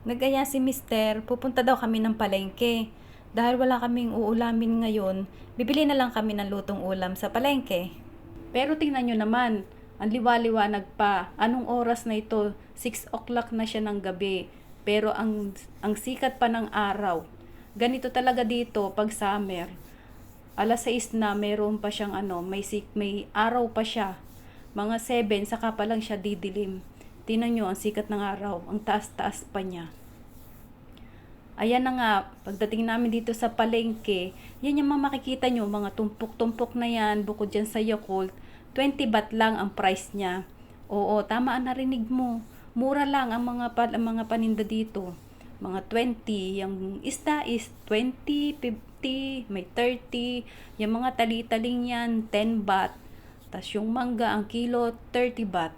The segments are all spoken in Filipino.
Nagaya si Mister, pupunta daw kami ng palengke. Dahil wala kaming uulamin ngayon, bibili na lang kami ng lutong ulam sa palengke. Pero tingnan nyo naman, ang liwaliwanag pa. Anong oras na ito? 6 o'clock na siya ng gabi. Pero ang, ang sikat pa ng araw. Ganito talaga dito pag summer. Alas 6 na, meron pa siyang ano, may, may araw pa siya. Mga 7, saka pa lang siya didilim. Tingnan nyo, ang sikat ng araw. Ang taas-taas pa niya. Ayan na nga, pagdating namin dito sa palengke, yan yung mga makikita nyo, mga tumpok-tumpok na yan, bukod dyan sa Yakult, 20 baht lang ang price niya. Oo, tama ang narinig mo. Mura lang ang mga, pa, ang mga paninda dito. Mga 20, yung isda is 20, 50, may 30, yung mga tali-taling yan, 10 baht. Tapos yung mangga, ang kilo, 30 baht.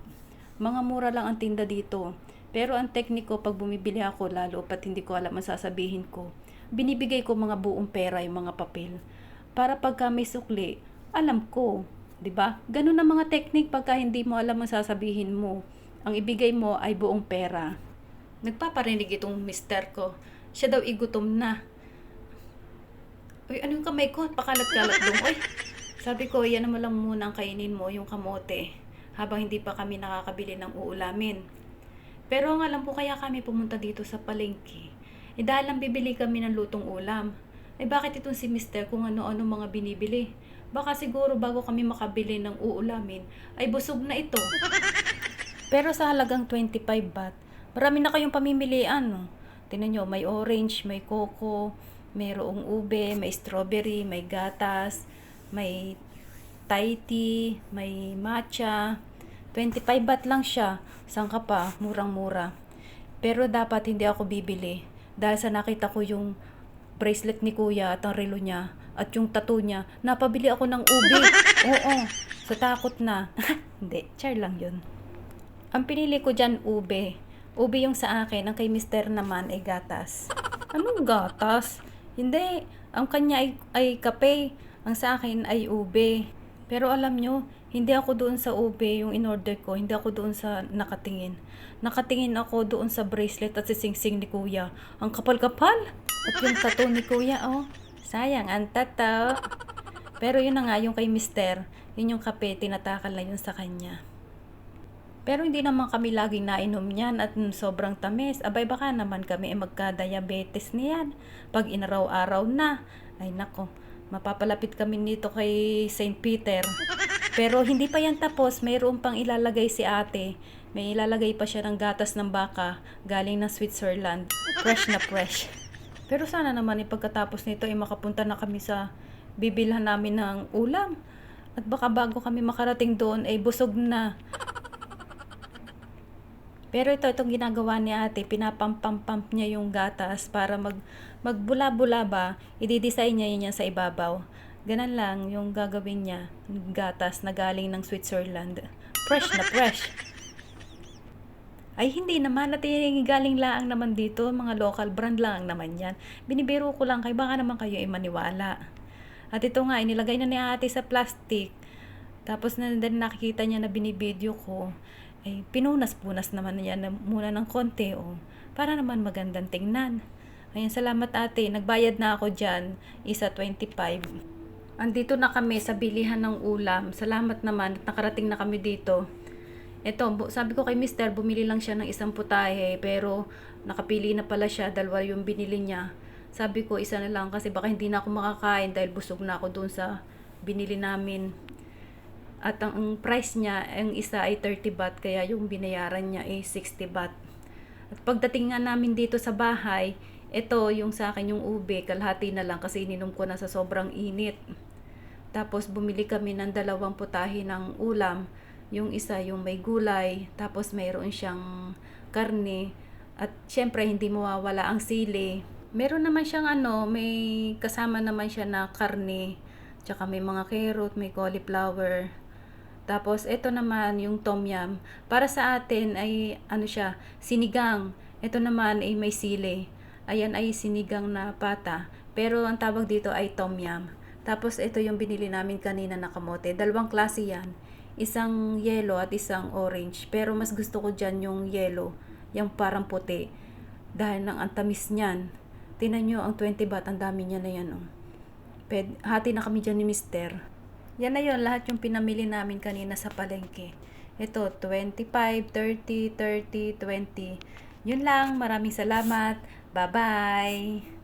Mga mura lang ang tinda dito. Pero ang tekniko, pag bumibili ako, lalo pat hindi ko alam ang sasabihin ko, binibigay ko mga buong pera, yung mga papel. Para pagka may sukli, alam ko. 'di ba? Ganun ang mga teknik pagka hindi mo alam ang sasabihin mo. Ang ibigay mo ay buong pera. Nagpaparinig itong mister ko. Siya daw igutom na. Uy, ano yung kamay ko? Pakalat-kalat dong. Uy, sabi ko, yan naman lang muna ang kainin mo, yung kamote. Habang hindi pa kami nakakabili ng uulamin. Pero ang alam ko kaya kami pumunta dito sa palengke. Eh dahil lang bibili kami ng lutong ulam. Eh bakit itong si mister kung ano-ano mga binibili? Baka siguro bago kami makabili ng uulamin, ay busog na ito. Pero sa halagang 25 baht, marami na kayong pamimilian. No? Tingnan nyo, may orange, may coco, mayroong ube, may strawberry, may gatas, may Thai tea, may matcha. 25 baht lang siya. Saan ka pa? Murang-mura. Pero dapat hindi ako bibili. Dahil sa nakita ko yung bracelet ni kuya at ang relo niya at yung tattoo niya, napabili ako ng ube. Oo, sa takot na. hindi, char lang yun. Ang pinili ko dyan, ube. Ube yung sa akin, ang kay mister naman ay gatas. Anong gatas? Hindi, ang kanya ay, ay kape. Ang sa akin ay ube. Pero alam nyo, hindi ako doon sa ube yung in-order ko. Hindi ako doon sa nakatingin. Nakatingin ako doon sa bracelet at sisingsing ni kuya. Ang kapal-kapal. At yung tattoo ni kuya, oh. Sayang, ang tattoo. Pero yun na nga, yung kay mister, yun yung kape, tinatakal na yun sa kanya. Pero hindi naman kami laging nainom niyan at sobrang tamis. Abay baka naman kami ay magka-diabetes niyan. Pag inaraw-araw na, ay nako, mapapalapit kami nito kay St. Peter. Pero hindi pa yan tapos, mayroon pang ilalagay si ate. May ilalagay pa siya ng gatas ng baka galing ng Switzerland. Fresh na fresh. Pero sana naman ipagkatapos nito ay makapunta na kami sa bibilhan namin ng ulam. At baka bago kami makarating doon ay busog na. Pero ito, itong ginagawa ni ate, pinapampam-pump niya yung gatas para mag, magbula-bula ba, i-design niya yun yan sa ibabaw. Ganon lang yung gagawin niya, gatas na galing ng Switzerland. Fresh na fresh. Ay hindi naman, at yung galing laang naman dito, mga local brand lang naman yan. Binibiro ko lang kay baka naman kayo ay maniwala. At ito nga, inilagay na ni ate sa plastic. Tapos na din nakikita niya na binibideo ko, ay pinunas-punas naman niya na muna ng konti oh, para naman magandang tingnan. Ayan, salamat ate. Nagbayad na ako dyan. Isa 25. Andito na kami sa bilihan ng ulam. Salamat naman at nakarating na kami dito. Ito, sabi ko kay mister, bumili lang siya ng isang putahe pero nakapili na pala siya, dalawa yung binili niya. Sabi ko, isa na lang kasi baka hindi na ako makakain dahil busog na ako doon sa binili namin. At ang, price niya, ang isa ay 30 baht, kaya yung binayaran niya ay 60 baht. At pagdating nga namin dito sa bahay, ito yung sa akin yung ube, kalahati na lang kasi ininom ko na sa sobrang init. Tapos bumili kami ng dalawang putahe ng ulam. Yung isa yung may gulay, tapos mayroon siyang karne. At syempre hindi mawawala ang sili. Meron naman siyang ano, may kasama naman siya na karne. Tsaka may mga carrot, may cauliflower. Tapos, ito naman yung tom yum. Para sa atin ay, ano siya, sinigang. Ito naman ay may sili. Ayan ay sinigang na pata. Pero ang tawag dito ay tom yum. Tapos, ito yung binili namin kanina na kamote. Dalawang klase yan. Isang yellow at isang orange. Pero mas gusto ko dyan yung yellow. Yung parang puti. Dahil ng antamis niyan. Tinan nyo, ang 20 baht, ang dami niya na yan. Oh. Hati na kami dyan ni Mister. Yan na yun, lahat yung pinamili namin kanina sa palengke. Ito, 25, 30, 30, 20. Yun lang, maraming salamat. Bye-bye!